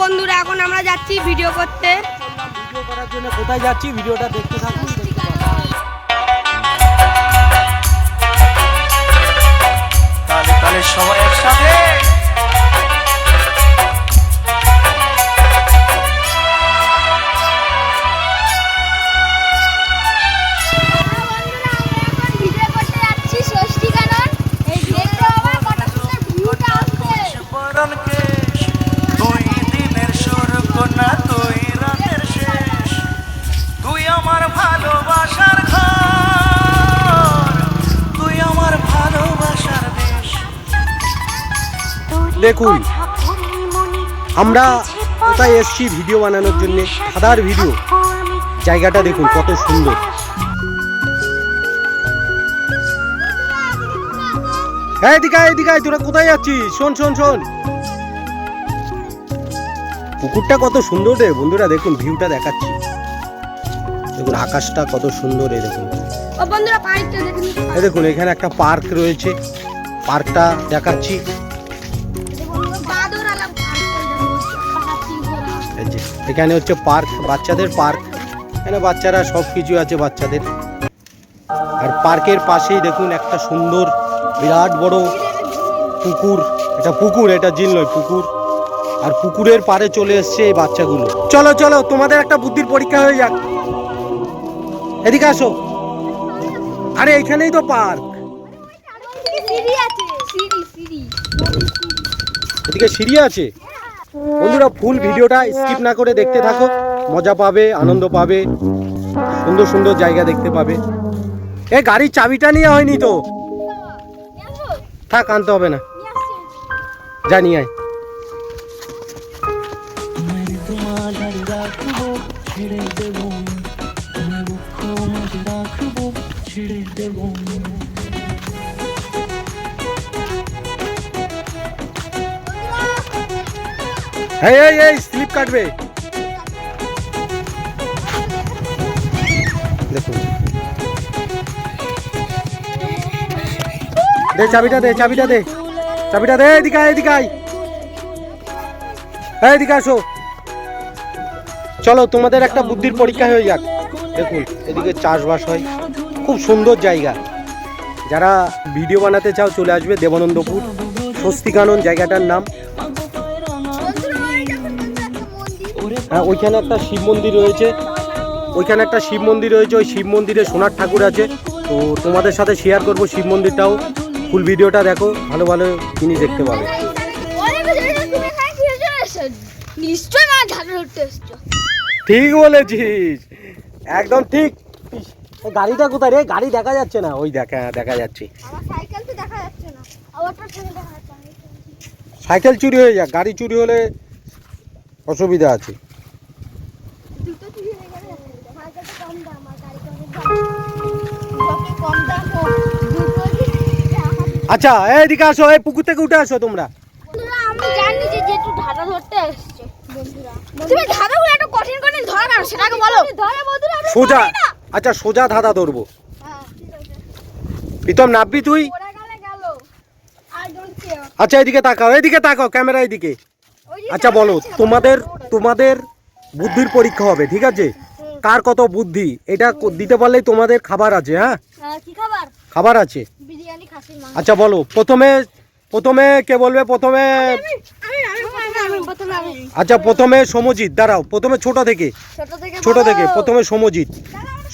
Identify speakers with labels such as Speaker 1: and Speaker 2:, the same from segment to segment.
Speaker 1: বন্ধুরা এখন আমরা যাচ্ছি ভিডিও করতে।
Speaker 2: ভিডিও করার জন্য কোথায় যাচ্ছি? ভিডিওটা দেখতে থাকুন
Speaker 3: তাহলে তাহলে সবাই একসাথে
Speaker 2: দেখুন আমরা কোথায় এসছি ভিডিও বানানোর জন্য? সাদার ভিডিও। জায়গাটা দেখুন কত সুন্দর। হ্যাঁ এদিকে এদিকে তোরা কোথায় যাচ্ছিস? শোন শোন শোন। পুকুরটা কত সুন্দর রে। বন্ধুরা দেখুন ভিউটা দেখাচ্ছি। দেখুন আকাশটা কত সুন্দর এই দেখুন।
Speaker 1: বন্ধুরা দেখুন
Speaker 2: এখানে একটা পার্ক রয়েছে। পার্কটা দেখাচ্ছি। এখানে হচ্ছে পার্ক বাচ্চাদের পার্ক। এখানে বাচ্চারা সব কিছু আছে বাচ্চাদের। আর পার্কের পাশেই দেখুন একটা সুন্দর বিরাট বড় পুকুর। এটা পুকুর এটা জিল নয় পুকুর। আর পুকুরের পাড়ে চলে এসছে এই বাচ্চাগুলো। চলো চলো তোমাদের একটা বুদ্ধির পরীক্ষা হয়ে যাক। এদিকে আসো। আরে এখানেই তো পার্ক। এদিকে সিঁড়ি আছে? বন্ধুরা ফুল ভিডিওটা স্কিপ না করে দেখতে থাকো। মজা পাবে, আনন্দ পাবে, সুন্দর সুন্দর জায়গা দেখতে পাবে। এ, গাড়ির চাবিটা নিয়ে হয়নি তো? থাক, আনতে হবে না। জানি আয়। এই এই এই স্লিপ কাটবে। দেখুন। দে, চাবিটা দে চাবিটা দে। চাবিটা দে, এদিকে এদিকে আয়। এদিকে আসো। চলো, তোমাদের একটা বুদ্ধির পরীক্ষা হয়ে যাক। দেখুন, এদিকে চাষবাস হয়। খুব সুন্দর জায়গা। যারা ভিডিও বানাতে চাও, চলে আসবে দেবানন্দপুর। স্বস্তিকানন জায়গাটার নাম। হ্যাঁ ওইখানে একটা শিব মন্দির রয়েছে। ওইখানে একটা শিব মন্দির রয়েছে ওই শিব মন্দিরে সোনার ঠাকুর আছে। তো তোমাদের সাথে শেয়ার করব শিব মন্দিরটাও। ফুল ভিডিওটা দেখো ভালো ভালো জিনিস দেখতে পাবে। ঠিক বলেছিস। একদম ঠিক। গাড়িটা কোথায় রে? গাড়ি দেখা যাচ্ছে না। ওই দেখা দেখা যাচ্ছে।
Speaker 4: সাইকেল
Speaker 2: চুরি হয়ে যাক। গাড়ি চুরি হলে অসুবিধা আছে। আচ্ছা এইদিকে আসো এই পুকুর থেকে উঠে আসো তোমরা।
Speaker 4: আমি জানি যে যেটু ধাঁধা ধরতে এসছে বন্ধুরা। তুমি ধাঁধাগুলো একটু কঠিন কঠিন ধরা কেন? সেটাকে বলো। ধরে বন্ধুরা আমরা
Speaker 2: সোজা আচ্ছা সোজা ধাঁধা ধরবো।
Speaker 4: হ্যাঁ ঠিক আছে।
Speaker 2: প্রীতম নাববি তুই?
Speaker 4: ওরা গেলে গেল। আই ডোন্ট কেয়ার
Speaker 2: আচ্ছা এদিকে তাকাও এদিকে তাকাও ক্যামেরা এদিকে আচ্ছা বলো তোমাদের তোমাদের বুদ্ধির পরীক্ষা হবে ঠিক আছে? কার কত বুদ্ধি? এটা ক- দিতে পারলেই তোমাদের খাবার আছে হ্যাঁ?
Speaker 4: হ্যাঁ, কি খাবার?
Speaker 2: খাবার আছে।
Speaker 4: বিরিয়ানি খাসির মাংস।
Speaker 2: আচ্ছা বলো প্রথমে প্রথমে কে বলবে? প্রথমে আচ্ছা প্রথমে সমজিৎ দাঁড়াও প্রথমে ছোট থেকে।
Speaker 4: ছোট থেকে
Speaker 2: প্রথমে সমজিৎ।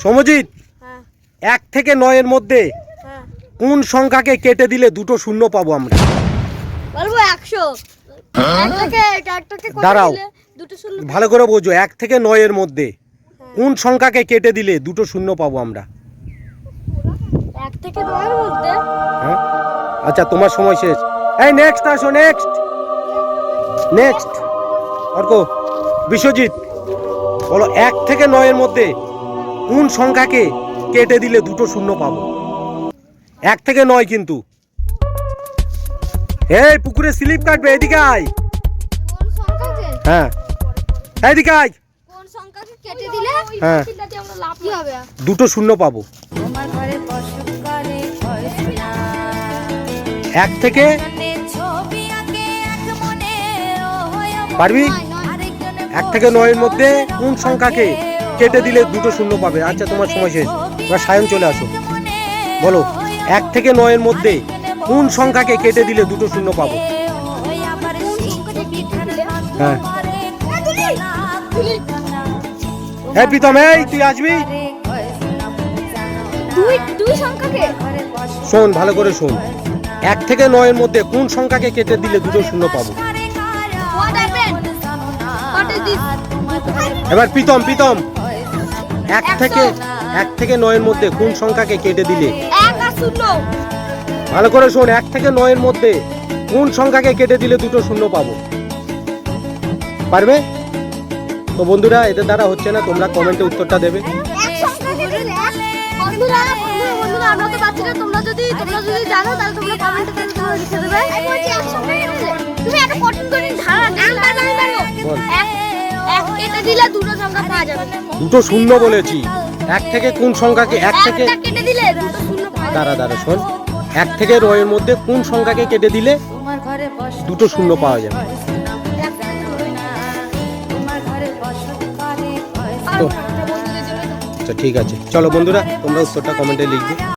Speaker 2: সমজিৎ
Speaker 4: হ্যাঁ।
Speaker 2: এক থেকে নয়ের মধ্যে
Speaker 4: হ্যাঁ।
Speaker 2: কোন সংখ্যাকে কেটে দিলে দুটো শূন্য পাবো আমরা?
Speaker 4: বলব একশো। কত
Speaker 2: দাঁড়াও। ভালো করে বোঝো এক থেকে নয়ের মধ্যে কোন সংখ্যাকে কেটে দিলে দুটো শূন্য পাবো আমরা?
Speaker 4: থেকে নয়ের মধ্যে
Speaker 2: হ্যাঁ? আচ্ছা তোমার সময় শেষ। এই নেক্সট আসো নেক্সট নেক্সট অর্ক বিশ্বজিৎ বলো এক থেকে নয়ের মধ্যে কোন সংখ্যাকে কেটে দিলে দুটো শূন্য পাবো? এক থেকে নয় কিন্তু। এই পুকুরে স্লিপ কাটবে এদিকে আয়। হ্যাঁ। এদিকে আয়।
Speaker 4: কেটে দিলে?
Speaker 2: হ্যাঁ।
Speaker 4: আমরা লাভ কি হবে
Speaker 2: দুটো শূন্য পাবো।
Speaker 5: তোমার ঘরে
Speaker 2: এক থেকে। পারবি? এক থেকে নয়ের মধ্যে কোন সংখ্যাকে কেটে দিলে দুটো শূন্য পাবে? আচ্ছা তোমার সময় শেষ। এবার সায়ন চলে আসো। বলো, এক থেকে নয়ের মধ্যে কোন সংখ্যাকে কেটে দিলে দুটো শূন্য পাবো? হ্যাঁ। হ্যাঁ প্রীতম, এই, তুই আসবি?
Speaker 4: দুই দুই সংখ্যাকে?
Speaker 2: শোন ভালো করে শোন। এক থেকে নয়ের মধ্যে কোন সংখ্যাকে কেটে দিলে দুটো শূন্য পাবো? এবার প্রীতম প্রীতম। এক থেকে এক থেকে নয়ের মধ্যে কোন সংখ্যাকে কেটে দিলে? ভালো করে শোন এক থেকে নয়ের মধ্যে কোন সংখ্যাকে কেটে দিলে দুটো শূন্য পাবো? পারবে? তো বন্ধুরা এদের দ্বারা হচ্ছে না তোমরা কমেন্টে উত্তরটা দেবে।
Speaker 4: বন্ধুরা বন্ধুরা বন্ধুরা আমরা তো বাচ্চারা তোমরা যদি তোমরা যদি জানো তাহলে তোমরা কমেন্টে তাহলে তোমরা লিখে দেবে। তুমি এত কঠিন পারব এক এক কেটে দিলে দুটো সংখ্যা পাওয়া যাবে।
Speaker 2: দুটো শূন্য বলেছি। এক থেকে কোন সংখ্যাকে এক থেকে
Speaker 4: কেটে দিলে দুটো শূন্য
Speaker 2: দাঁড়া দাঁড়া শোন। এক থেকে নয়ের মধ্যে কোন সংখ্যাকে কেটে দিলে
Speaker 5: তোমার ঘরে বসত
Speaker 2: দুটো শূন্য পাওয়া যাবে। আচ্ছা ঠিক আছে। চলো বন্ধুরা তোমরা উত্তরটা কমেন্টে লিখবে।